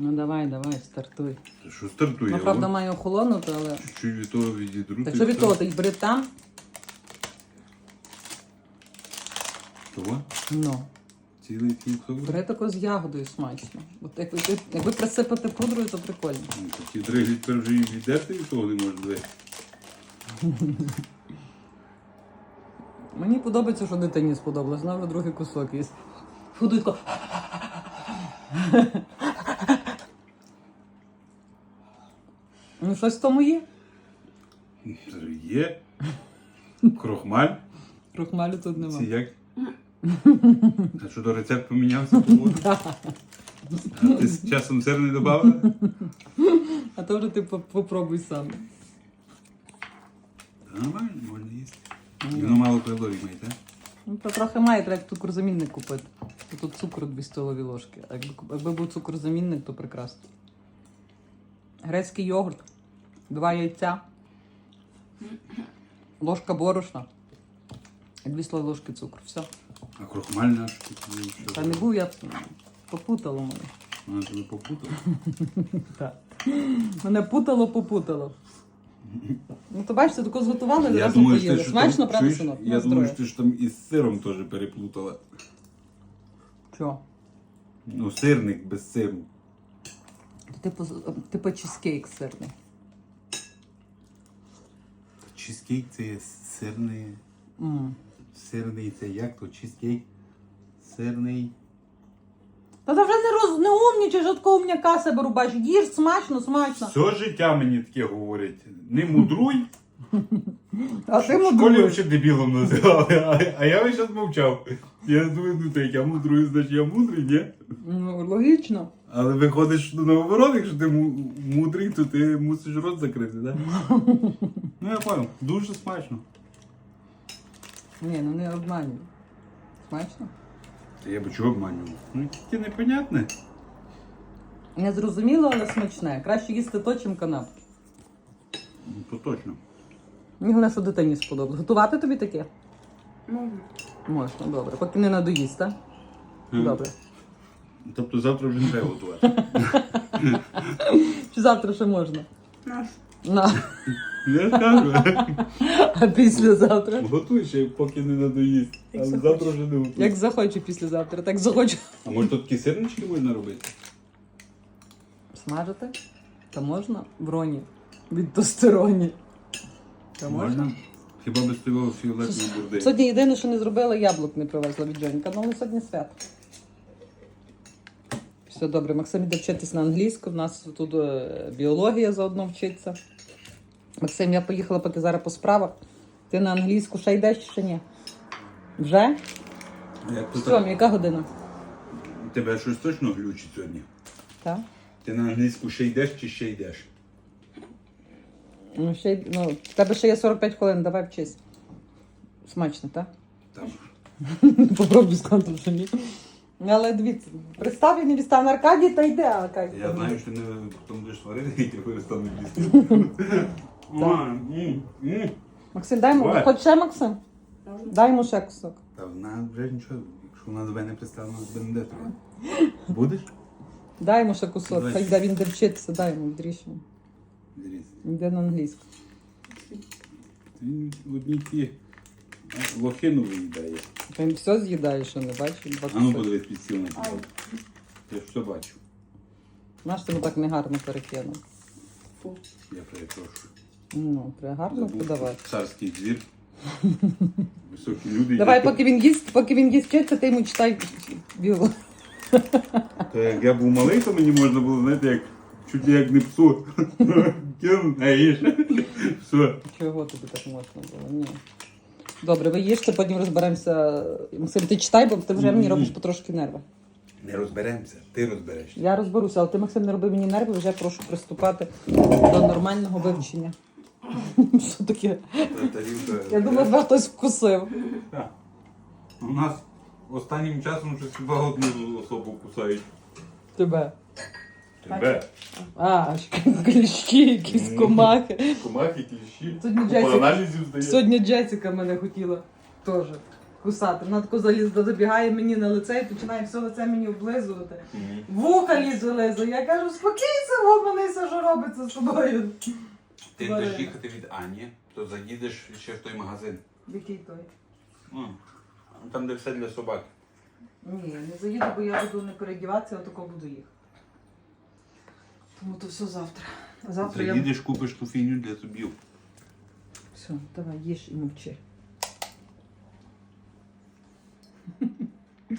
Ну давай, давай, стартуй. Та Що стартує? Ну, правда, має охолонути, але. Чуть-чуть від того відідру. Так що від того, ти бери там? Того? Ну. Цілий кілок. Бери тако з ягодою смачно. От якби, якби присипати пудрою, то прикольно. Ну, Такі дриги тепер вже і віддерти від того не може бути. Мені подобається, що дитині сподобалось. Вона вже другий кусок їсть. Худутко. Ну, щось в тому є. Є. Крохмаль. Крохмалю тут нема. Це як? А що до рецепт помінявся? А ти з часом сир не додавала? А то вже ти по- попробуй сам. Нормально, можна їсти. Воно мало калорій має, так? Ну, то трохи має, треба цукрозамінник купити. Тут цукру 2 столові ложки. А якби, якби був цукрозамінник, то прекрасно. Грецький йогурт, два яйця, ложка борошна і 2 столові ложки цукру. Все. А крохмаль наш. Та не був я попутало мене. Вона тебе попутала. Так. Мене путало, попутало. Ну, то бачите, тако зготували, Я разом думаю, що поїли. Смачно, правда, чуєш? синок? Я думаю, що ти ж там із сиром теж переплутала. Що? Ну, сирник без сиру. Типу, типу чизкейк сирний. Чизкейк це сирний. М. Сирний це як то? Чизкейк? Сирний. Та ти вже не роз не умнічаєш, от такого умняка себе рубаєш. Їж смачно, смачно. Все життя мені таке говорять. Не мудруй. А ти В школі мудруєш. взагалі дебілом називали, а, а я весь час мовчав. Я думаю, ну так я мудрую, значить я мудрий, ні? Ну, логічно. Але виходить, що наоборот, якщо ти мудрий, то ти мусиш рот закрити, так? ну я понял, дуже смачно. Ні, ну не обманюй. Смачно? Та я би чого обманював? Ну тільки непонятне. Не зрозуміло, але смачне. Краще їсти то, чим канапки. Ну, то точно. Мені головне, що дитині сподобалось. Готувати тобі таке? Можна. Можна, добре. Поки не надоїсть, так? Добре. Тобто завтра вже не треба готувати. Чи завтра ще можна? Наш. На. Я скажу. А післязавтра? Готуй ще, поки не надоїсть. Як Але захочеш. завтра вже не готуй. Як захочу післязавтра, так захочу. А може тут такі сирнички можна робити? Смажити? Та можна? Броні. Від тостероні. Та можна? Хіба без того фіолетової бурди? Сьогодні єдине, що не зробила, яблук не привезла від Джоніка, ну але сьогодні свято. Все добре, Максим іде вчитись на англійську, в нас тут е, біологія заодно вчиться. Максим, я поїхала поки зараз по справах. Ти на англійську ще йдеш чи ні? Вже? Як то Що, так? яка година? Тебе щось точно глючить сьогодні? Так? Ти на англійську ще йдеш чи ще йдеш? Ну, ще, й- ну, в тебе ще є 45 хвилин, давай вчись. Смачно, так? Там. Попробуй сказати, що ні. Але дивіться, представ і Аркадій, та йде Аркадій. Я знаю, що не потім будеш сварити, і тебе стануть їсти. Максим, дай йому. Давай. Хоч ще Максим? Дай йому ще кусок. Та вона вже нічого, якщо вона тебе не представила, тебе не де треба. Будеш? Дай йому ще кусок. Давай. Хай йде він де вчитися, дай йому дріжджу. Дивіться. Йде на англійську. Він одні ті а, лохину виїдає. Та Він все з'їдає, що не бачиш. А ну подивись під стіл на тебе. Я ж все бачу. Наш тебе так негарно перекинув. Фу. Я перепрошую. Ну, треба гарно Забув, подавати. Царський двір. Високі люди. Давай, які- поки він їсть, поки він їсть вчиться, ти йому читай біологію. То як я був малий, то мені можна було, знаєте, як чуть як не псу. Кинув, а їж. Все. Чого тобі так можна було? Ні. Добре, ви їжте, потім розберемося. Максим, ти читай, бо ти вже мені робиш потрошки нерви. Не розберемося, ти розберешся. Я розберуся, але ти, Максим, не роби мені нерви, вже прошу приступати до нормального вивчення. Що таке? Я думала, тебе хтось вкусив. У нас останнім часом щось хіба одну особу кусають. Тебе. Тебе. А, кліщі, якісь комахи. Комахи, кліщі. Сьогодні Джесіка, аналізів здає. сьогодні Джесіка мене хотіла теж. кусати. Вона тако заліз, забігає мені на лице і починає все лице мені облизувати. Вуха ліз вилизує. Я кажу, спокійся, гомонися, що робиться з тобою. Ти Варена. будеш їхати від Ані, то заїдеш ще в той магазин. Який той? Ну, Там, де все для собак. Ні, я не заїду, бо я буду не передіватися, а тако буду їхати. Тому то все завтра. Завтра я. Заїдеш, купиш ту фігню для собів. Все, давай, їж і мовчи.